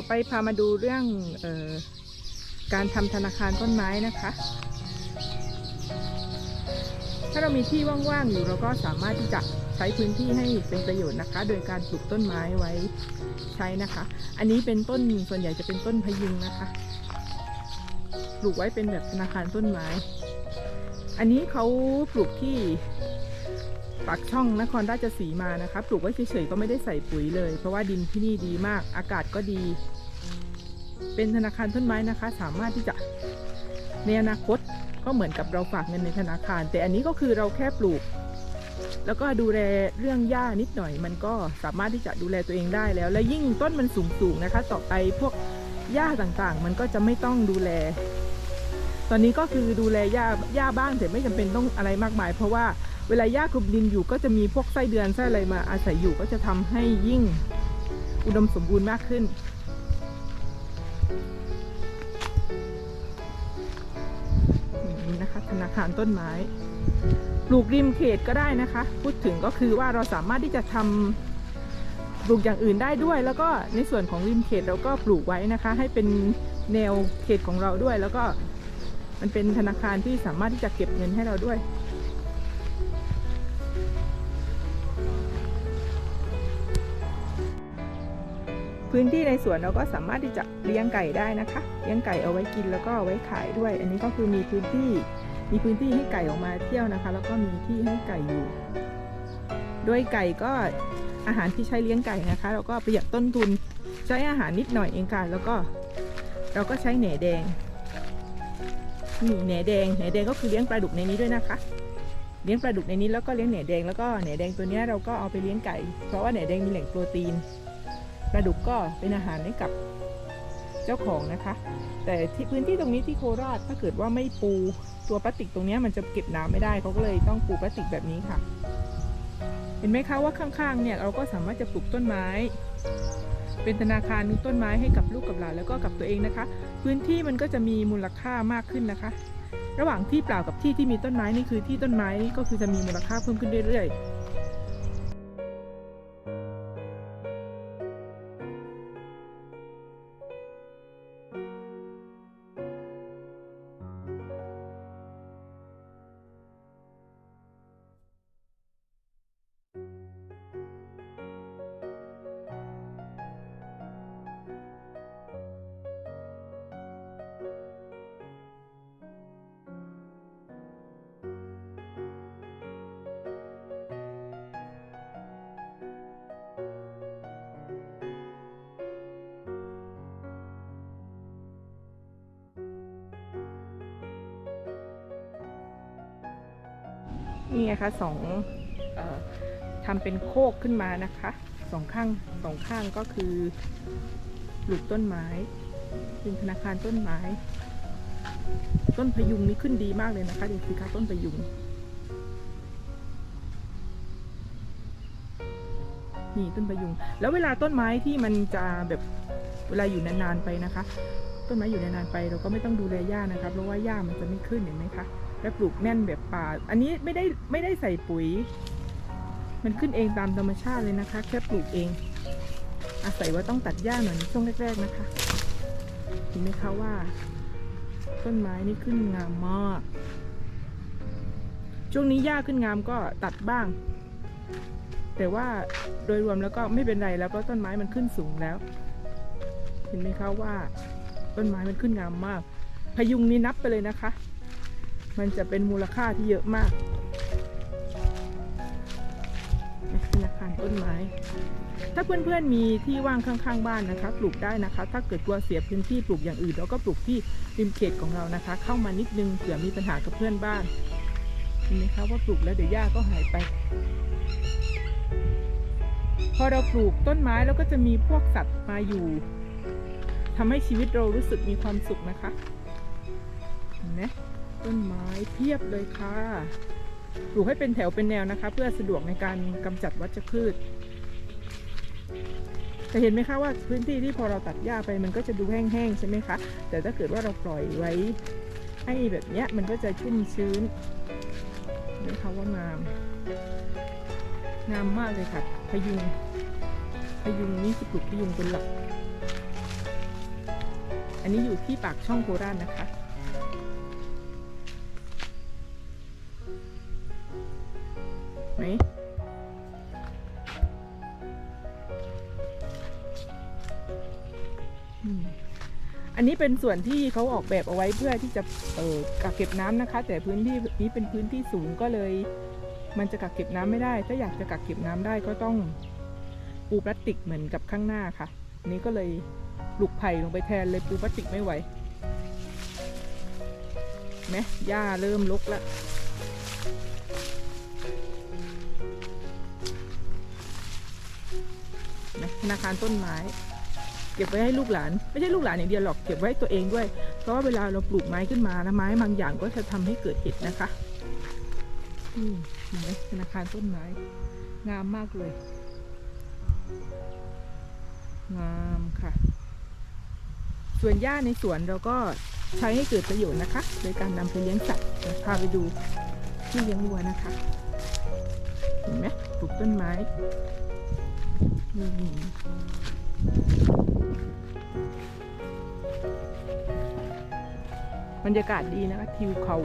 ต่อไปพามาดูเรื่องออการทำธนาคารต้นไม้นะคะ ถ้าเรามีที่ว่างๆอยู่เราก็สามารถที่จะใช้พื้นที่ให้เป็นประโยชน์นะคะ โดยการปลูกต้นไม้ไว้ใช้นะคะ อันนี้เป็นต้นส่วนใหญ่จะเป็นต้นพยุงนะคะปลูกไว้เป็นแบบธนาคารต้นไม้ อันนี้เขาปลูกที่ ปากช่องนครราชสีมานะคะปลูกไว้เฉยๆก็ไม่ได้ใส่ปุ๋ยเลย เพราะว่าดินที่นี่ดีมาก อากาศก็ดี เป็นธนาคารต้นไม้นะคะ สามารถที่จะในอนาคตก็เหมือนกับเราฝากเงินในธนาคาร แต่อันนี้ก็คือเราแค่ปลูก แล้วก็ดูแลเรื่องหญ้านิดหน่อย มันก็สามารถที่จะดูแลตัวเองได้แล้ว และยิ่งต้นมันสูงๆนะคะ ต่อไปพวกหญ้าต่างๆ มันก็จะไม่ต้องดูแล ตอนนี้ก็คือดูแลหญ้าหญ้าบ้างแต่ไม่จำเป็นต้องอะไรมากมาย เพราะว่า เวลาหญ้าคลุมดินอยู่ก็จะมีพวกไส้เดือนไส้อะไรมาอาศัยอยู่ก็จะทำให้ยิ่งอุดมสมบูรณ์มากขึ้น นี่นะคะธนาคารต้นไม้ปลูกริมเขตก็ได้นะคะ พูดถึงก็คือว่าเราสามารถที่จะทำปลูกอย่างอื่นได้ด้วย แล้วก็ในส่วนของริมเขตเราก็ปลูกไว้นะคะ ให้เป็นแนวเขตของเราด้วย แล้วก็มันเป็นธนาคารที่สามารถที่จะเก็บเงินให้เราด้วย พื้นที่ในสวนเราก็สามารถที่จะเลี้ยงไก่ได้นะคะเลี้ยงไก่เอาไว้กินแล้วก็เอาไว้ขายด้วย อันนี้ก็คือมีพื้นที่มีพื้นที่ให้ไก่ออกมาเที่ยวนะคะ แล้วก็มีที่ให้ไก่อยู่ โดยไก่ก็อาหารที่ใช้เลี้ยงไก่นะคะ เราก็ประหยัดต้นทุนใช้อาหารนิดหน่อยเองค่ะ แล้วก็เราก็ใช้แหน่แดงนี่แหน่แดงแหน่แดงก็คือเลี้ยงปลาดุกในนี้ด้วยนะคะ เลี้ยงปลาดุกในนี้แล้วก็เลี้ยงแหน่แดงแล้วก็แหน่แดงตัวนี้เราก็เอาไปเลี้ยงไก่ เพราะว่าแหน่แดงมีแหล่งโปรตีน ปลาดุกก็เป็นอาหารให้กับเจ้าของนะคะ แต่ที่พื้นที่ตรงนี้ที่โคราชถ้าเกิดว่าไม่ปูตัวพลาสติกตรงนี้มันจะเก็บน้ำไม่ได้เขาก็เลยต้องปูพลาสติกแบบนี้ค่ะ เห็นไหมคะว่าข้างๆเนี่ยเราก็สามารถจะปลูกต้นไม้ เป็นธนาคารต้นไม้ให้กับลูกกับหลานแล้วก็กับตัวเองนะคะ พื้นที่มันก็จะมีมูลค่ามากขึ้นนะคะ ระหว่างที่เปล่ากับที่ที่มีต้นไม้นี่คือที่ต้นไม้นี่ก็คือจะมีมูลค่าเพิ่มขึ้นเรื่อยๆ นี่ไงคะสองออทำเป็นโคกขึ้นมานะคะสองข้างสองข้างก็คือปลูกต้นไม้เป็นธนาคารต้นไม้ ต้นพยุงนี่ขึ้นดีมากเลยนะคะดูสิคะต้นพยุง นี่ต้นพยุง แล้วเวลาต้นไม้ที่มันจะแบบเวลาอยู่นานๆไปนะคะ ต้นไม้อยู่นานๆไปเราก็ไม่ต้องดูแลหญ้านะคะ เพราะว่าหญ้ามันจะไม่ขึ้นเห็นไหมคะ และปลูกแน่นแบบป่า อันนี้ไม่ได้ไม่ได้ใส่ปุ๋ย มันขึ้นเองตามธรรมชาติเลยนะคะ แค่ปลูกเอง อาศัยว่าต้องตัดหญ้าหน่อยในช่วงแรกๆนะคะ เห็นไหมคะว่า ต้นไม้นี่ขึ้นงามมาก ช่วงนี้หญ้าขึ้นงามก็ตัดบ้าง แต่ว่าโดยรวมแล้วก็ไม่เป็นไรแล้วเพราะต้นไม้มันขึ้นสูงแล้ว เห็นไหมคะว่า ต้นไม้มันขึ้นงามมาก พยุงนี่นับไปเลยนะคะ มันจะเป็นมูลค่าที่เยอะมากธนาคารต้นไม้ ถ้าเพื่อนๆมีที่ว่างข้างๆบ้านนะคะปลูกได้นะคะ ถ้าเกิดกลัวเสียพื้นที่ปลูกอย่างอื่นเราก็ปลูกที่ริมเขตของเรานะคะ เข้ามานิดนึงเผื่อมีปัญหากับเพื่อนบ้านเห็นไหมคะว่าปลูกแล้วเดี๋ยวหญ้าก็หายไป พอเราปลูกต้นไม้แล้วก็จะมีพวกสัตว์มาอยู่ทำให้ชีวิตเรารู้สึกมีความสุขนะคะเห็นไหม ต้นไม้เพียบเลยค่ะปลูกให้เป็นแถวเป็นแนวนะคะ เพื่อสะดวกในการกำจัดวัชพืชแต่เห็นไหมคะว่าพื้นที่ที่พอเราตัดหญ้าไปมันก็จะดูแห้งๆใช่ไหมคะ แต่ถ้าเกิดว่าเราปล่อยไว้ให้แบบเนี้ยมันก็จะชุ่มชื้นเห็นไหมคะว่างาม งามมากเลยค่ะ พยุง พยุงนี่คือปลูกพยุงเป็นหลัก อันนี้อยู่ที่ปากช่องโคราชนะคะ อันนี้เป็นส่วนที่เขาออกแบบเอาไว้เพื่อที่จะเออกักเก็บน้ำนะคะ แต่พื้นที่นี้เป็นพื้นที่สูงก็เลย มันจะกักเก็บน้ำไม่ได้ ถ้าอยากจะกักเก็บน้ำได้ก็ต้องปูพลาสติกเหมือนกับข้างหน้าค่ะ นี้ก็เลยปลูกไผ่ลงไปแทนเลยปูพลาสติกไม่ไหวไหมหญ้าเริ่มรกแล้วธนาคารต้นไม้ เก็บไว้ให้ลูกหลาน ไม่ใช่ลูกหลานอย่างเดียวหรอกเก็บไว้ตัวเองด้วย เพราะว่าเวลาเราปลูกไม้ขึ้นมานะไม้บางอย่างก็จะทำให้เกิดเห็ดนะคะอืมเห็นไหมธนาคารต้นไม้งามมากเลย งามค่ะ ส่วนหญ้าในสวนเราก็ใช้ให้เกิดประโยชน์นะคะ โดยการนำไปเลี้ยงสัตว์พาไปดูที่เลี้ยงวัวนะคะ เห็นไหมปลูกต้นไม้นี่ บรรยากาศดีนะคะทิวเขา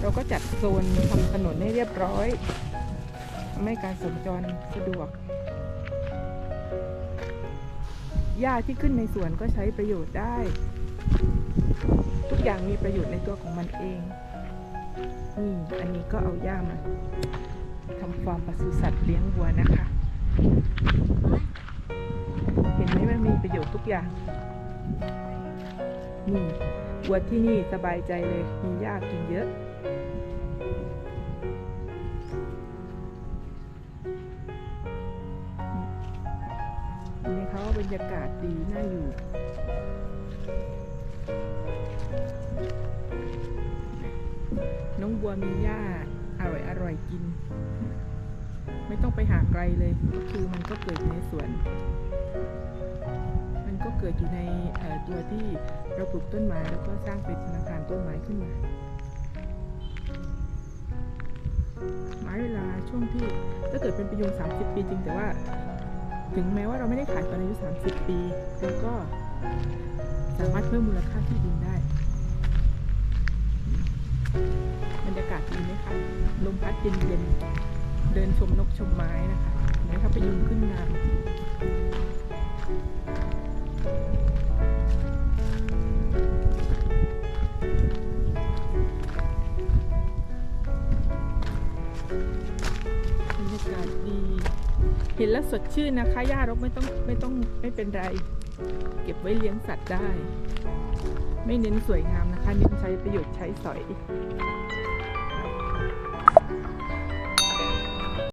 เราก็จัดโซนทำถนนให้เรียบร้อยทำให้การสัญจรสะดวกหญ้าที่ขึ้นในสวนก็ใช้ประโยชน์ได้ ทุกอย่างมีประโยชน์ในตัวของมันเอง นี่อันนี้ก็เอาหญ้ามาทำฟาร์มปศุสัตว์เลี้ยงวัวนะคะ เห็นไหมมันมีประโยชน์ทุกอย่าง นี่วัวที่นี่สบายใจเลย มีหญ้ากินเยอะนไหมคะว่าบรรยากาศดีน่าอยู่ น้องบัวมีหญ้าอร่อยอร่อยกิน ไม่ต้องไปหาไกลเลยก็คือมันก็เกิดอยู่ในสวน มันก็เกิดอยู่ในตัวที่เราปลูกต้นไม้แล้วก็สร้างเป็นธนาคารต้นไม้ขึ้นมาไม้เวลาช่วงที่ถ้าเกิดเป็นประโยชน์30 ปีจริงแต่ว่า ถึงแม้ว่าเราไม่ได้ขายตอนอายุ 30 ปีเราก็สามารถเพิ่มมูลค่าที่ดินได้ รรยากาศดีไหมคะลมพัดเย็นๆ เดินชมนกชมไม้นะคะเห็นไหมคะไปยุงขึ้นงามบรรยากาศดี เห็นแล้วสดชื่นนะคะหญ้ารกไม่ต้องไม่ต้องไม่เป็นไร เก็บไว้เลี้ยงสัตว์ได้ ไม่เน้นสวยงามนะคะ เน้นใช้ประโยชน์ใช้สอย